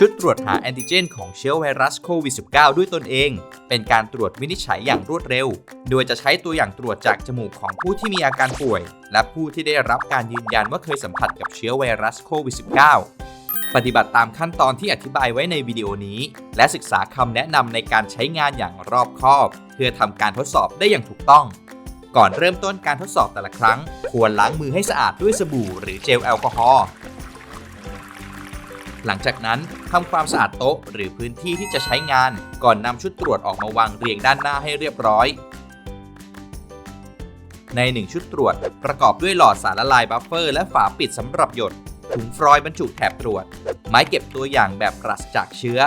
ชุดตรวจหาแอนติเจนของเชื้อไวรัสโควิด -19 ด้วยตนเอง เป็นการตรวจวินิจฉัยอย่างรวดเร็ว โดยจะใช้ตัวอย่างตรวจจากจมูกของผู้ที่มีอาการป่วย และผู้ที่ได้รับการยืนยันว่าเคยสัมผัสกับเชื้อไวรัสโควิด -19 ปฏิบัติตามขั้นตอนที่อธิบายไว้ในวิดีโอนี้ และศึกษาคำแนะนำในการใช้งานอย่างรอบคอบ เพื่อทำการทดสอบได้อย่างถูกต้อง ก่อนเริ่มต้นการทดสอบแต่ละครั้ง ควรล้างมือให้สะอาดด้วยสบู่หรือเจลแอลกอฮอล์ หลังจากนั้นทำความสะอาดโต๊ะหรือพื้นที่ที่จะใช้งาน ก่อนนำชุดตรวจออกมาวางเรียงด้านหน้าให้เรียบร้อย ใน 1 ชุดตรวจ ประกอบด้วยหลอดสารละลายบัฟเฟอร์และฝาปิดสำหรับหยดถุงฟรอยล์บรรจุแถบตรวจ ไม้เก็บตัวอย่างแบบปราศจากเชื้อ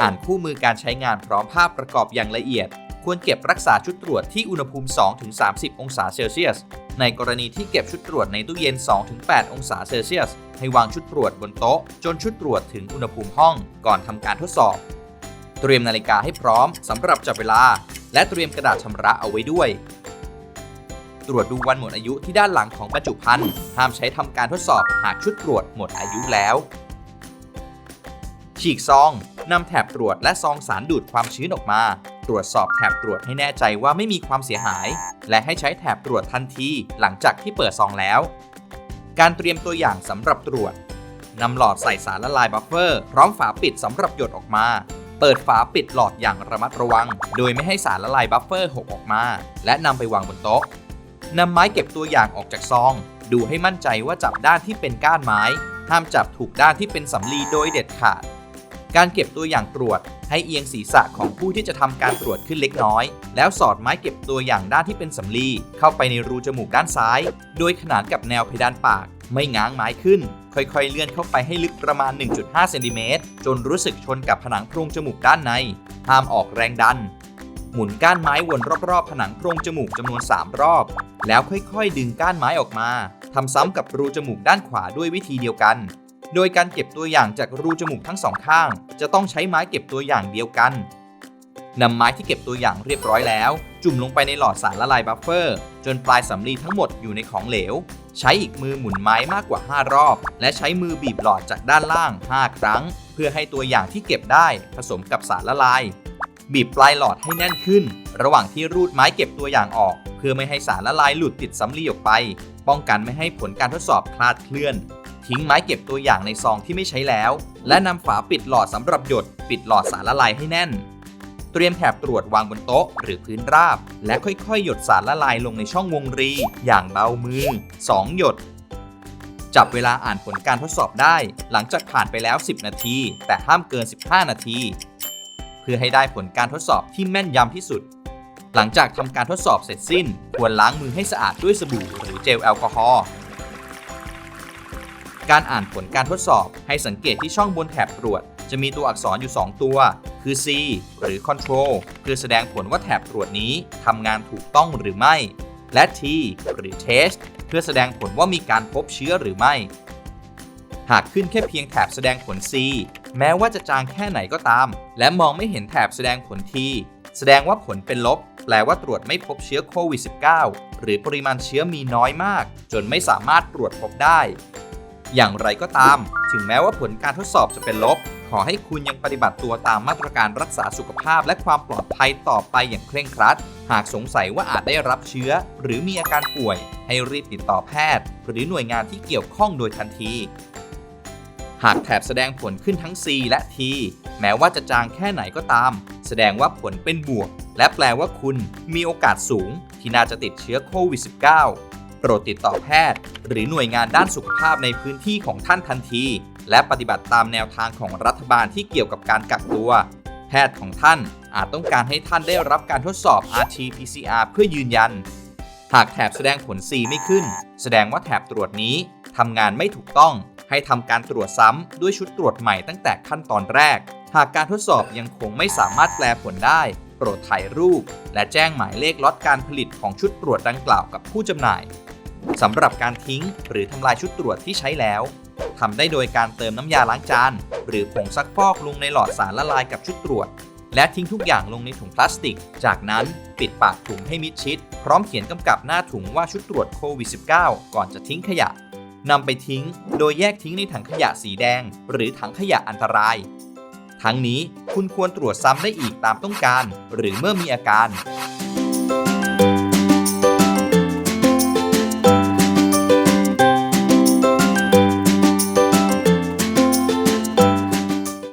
อ่านคู่มือการใช้งานพร้อมภาพประกอบอย่างละเอียด ควรเก็บรักษาชุดตรวจที่อุณหภูมิ 2-30 องศาเซลเซียส ในกรณีที่เก็บชุดตรวจในตู้เย็น 2-8 องศาเซลเซียส ให้วางชุดตรวจบนโต๊ะ จนชุดตรวจถึงอุณหภูมิห้องก่อนทำการทดสอบ เตรียมนาฬิกาให้พร้อมสำหรับจับเวลา และเตรียมกระดาษชำระเอาไว้ด้วย ตรวจดูวันหมดอายุที่ด้านหลังของบรรจุภัณฑ์ห้ามใช้ทำการทดสอบหากชุดตรวจหมดอายุแล้ว ฉีกซองนำแถบตรวจและซองสารดูดความชื้นออกมา ตรวจสอบแถบตรวจให้แน่ใจว่าไม่มีความเสียหาย และให้ใช้แถบตรวจทันทีหลังจากที่เปิดซองแล้ว การเตรียมตัวอย่างสำหรับตรวจนำหลอดใส่สารละลายบัฟเฟอร์พร้อมฝาปิดสำหรับหยดออกมา เปิดฝาปิดหลอดอย่างระมัดระวัง โดยไม่ให้สารละลายบัฟเฟอร์หกออกมา และนำไปวางบนโต๊ะนำไม้เก็บตัวอย่างออกจากซอง ดูให้มั่นใจว่าจับด้านที่เป็นก้านไม้ ห้ามจับถูกด้านที่เป็นสำลีโดยเด็ดขาด การเก็บตัวอย่างตรวจ ให้เอียงศีรษะของผู้ที่จะทำการตรวจขึ้นเล็กน้อย แล้วสอดไม้เก็บตัวอย่างด้านที่เป็นสำลีเข้าไปในรูจมูกด้านซ้าย โดยขนานกับแนวเพดานปาก ไม่ง้างไม้ขึ้น ค่อยๆ เลื่อนเข้าไปให้ลึกประมาณ 1.5 เซนติเมตรจนรู้สึกชนกับผนังโพรงจมูกด้านใน ห้ามออกแรงดัน หมุนก้านไม้วนรอบๆ ผนังโพรงจมูกจำนวน 3 รอบ แล้วค่อยๆ ดึงก้านไม้ออกมาทำซ้ำกับรูจมูกด้านขวาด้วยวิธีเดียวกัน โดยการเก็บตัวอย่างจากรูจมูกทั้งสองข้าง จะต้องใช้ไม้เก็บตัวอย่างเดียวกันนำไม้ที่เก็บตัวอย่างเรียบร้อยแล้ว จุ่มลงไปในหลอดสารละลายบัฟเฟอร์ จนปลายสำลีทั้งหมดอยู่ในของเหลว ใช้อีกมือหมุนไม้มากกว่า 5 รอบ และใช้มือบีบหลอดจากด้านล่าง 5 ครั้ง เพื่อให้ตัวอย่างที่เก็บได้ผสมกับสารละลาย บีบปลายหลอดให้แน่นขึ้น ระหว่างที่รูดไม้เก็บตัวอย่างออก เพื่อไม่ให้สารละลายหลุดติดสำลีออกไป ป้องกันไม่ให้ผลการทดสอบคลาดเคลื่อน ทิ้งไม้เก็บตัวอย่างในซองที่ไม่ใช้แล้ว และนำฝาปิดหลอดสำหรับหยด ปิดหลอดสารละลายให้แน่น เตรียมแถบตรวจวางบนโต๊ะหรือพื้นราบ และค่อยๆ หยดสารละลายลงในช่องวงรี อย่างเบามือ 2 หยด จับเวลาอ่านผลการทดสอบได้ หลังจากผ่านไปแล้ว 10 นาที แต่ห้ามเกิน 15 นาที เพื่อให้ได้ผลการทดสอบที่แม่นยำที่สุดหลังจากทำการทดสอบเสร็จสิ้น ควรล้างมือให้สะอาดด้วยสบู่หรือเจลแอลกอฮอล์ การอ่านผลการทดสอบ ให้สังเกตที่ช่องบนแถบตรวจ จะมีตัวอักษรอยู่ 2 ตัว คือ C หรือ Control เพื่อแสดงผลว่าแถบตรวจนี้ทำงานถูกต้องหรือไม่ และ T หรือ Test เพื่อแสดงผลว่ามีการพบเชื้อหรือไม่ หากขึ้นแค่เพียงแถบแสดงผล C แม้ว่าจะจางแค่ไหนก็ตาม และมองไม่เห็นแถบแสดงผล T แสดงว่าผลเป็นลบ แปลว่าตรวจไม่พบเชื้อโควิด -19 หรือปริมาณเชื้อมีน้อยมาก จนไม่สามารถตรวจพบได้ อย่างไรก็ตาม ถึงแม้ว่าผลการทดสอบจะเป็นลบ ขอให้คุณยังปฏิบัติตัวตามมาตรการรักษาสุขภาพและความปลอดภัยต่อไปอย่างเคร่งครัด หากสงสัยว่าอาจได้รับเชื้อ หรือมีอาการป่วย ให้รีบติดต่อแพทย์ หรือหน่วยงานที่เกี่ยวข้องโดยทันที หากแถบแสดงผลขึ้นทั้ง C และ T แม้ว่าจะจางแค่ไหนก็ตาม แสดงว่าผลเป็นบวก และแปลว่าคุณมีโอกาสสูง ที่น่าจะติดเชื้อโควิด -19 รดติดต่อแพทย์ หรือหน่วยงานด้านสุขภาพในพื้นที่ของท่านทันที และปฏิบัติตามแนวทางของรัฐบาลที่เกี่ยวกับการกักตัว แพทย์ของท่านอาจต้องการให้ท่านได้รับการทดสอบ RT-PCR เพื่อยืนยัน หากแถบแสดงผล C ไม่ขึ้น แสดงว่าแถบตรวจนี้ทำงานไม่ถูกต้อง ให้ทำการตรวจซ้ำด้วยชุดตรวจใหม่ตั้งแต่ขั้นตอนแรก หากการทดสอบยังคงไม่สามารถแปลผลได้ โปรดถ่ายรูป และแจ้งหมายเลขล็อตการผลิตของชุดตรวจดังกล่าวกับผู้จำหน่าย สำหรับการทิ้งหรือทำลายชุดตรวจที่ใช้แล้วทำได้โดยการเติมน้ำยาล้างจาน หรือผงซักฟอกลงในหลอดสารละลายกับชุดตรวจ และทิ้งทุกอย่างลงในถุงพลาสติก จากนั้นปิดปากถุงให้มิดชิด พร้อมเขียนกำกับหน้าถุงว่าชุดตรวจโควิด -19 ก่อนจะทิ้งขยะนำไปทิ้ง โดยแยกทิ้งในถังขยะสีแดง หรือถังขยะอันตราย ทั้งนี้คุณควรตรวจซ้ำได้อีกตามต้องการ หรือเมื่อมีอาการ